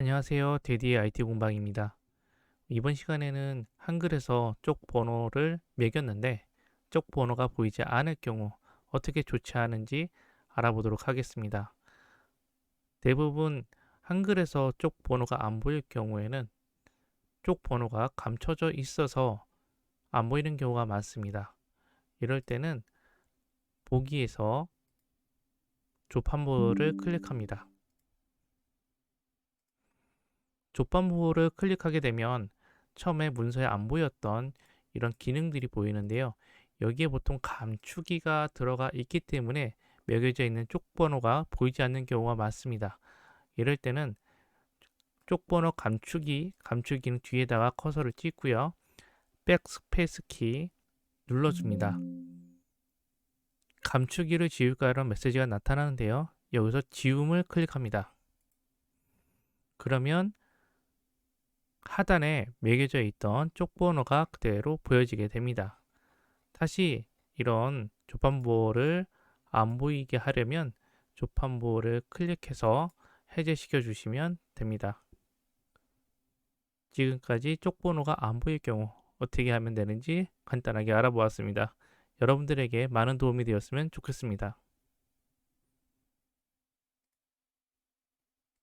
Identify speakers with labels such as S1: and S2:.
S1: 안녕하세요. 데디의 IT 공방입니다. 이번 시간에는 한글에서 쪽 번호를 매겼는데 쪽 번호가 보이지 않을 경우 어떻게 조치하는지 알아보도록 하겠습니다. 대부분 한글에서 쪽 번호가 안 보일 경우에는 쪽 번호가 감춰져 있어서 안 보이는 경우가 많습니다. 이럴 때는 보기에서 조판부를 클릭합니다. 조판부호를 클릭하게 되면 처음에 문서에 안 보였던 이런 기능들이 보이는데요. 여기에 보통 감추기가 들어가 있기 때문에 매겨져 있는 쪽번호가 보이지 않는 경우가 많습니다. 이럴 때는 쪽번호 감추기, 감추기는 뒤에다가 커서를 찍고요. 백스페이스 키 눌러줍니다. 감추기를 지울까 이런 메시지가 나타나는데요. 여기서 지움을 클릭합니다. 그러면 하단에 매겨져 있던 쪽번호가 그대로 보여지게 됩니다. 다시 이런 조판부호를 안 보이게 하려면 조판부호를 클릭해서 해제시켜 주시면 됩니다. 지금까지 쪽번호가 안 보일 경우 어떻게 하면 되는지 간단하게 알아보았습니다. 여러분들에게 많은 도움이 되었으면 좋겠습니다.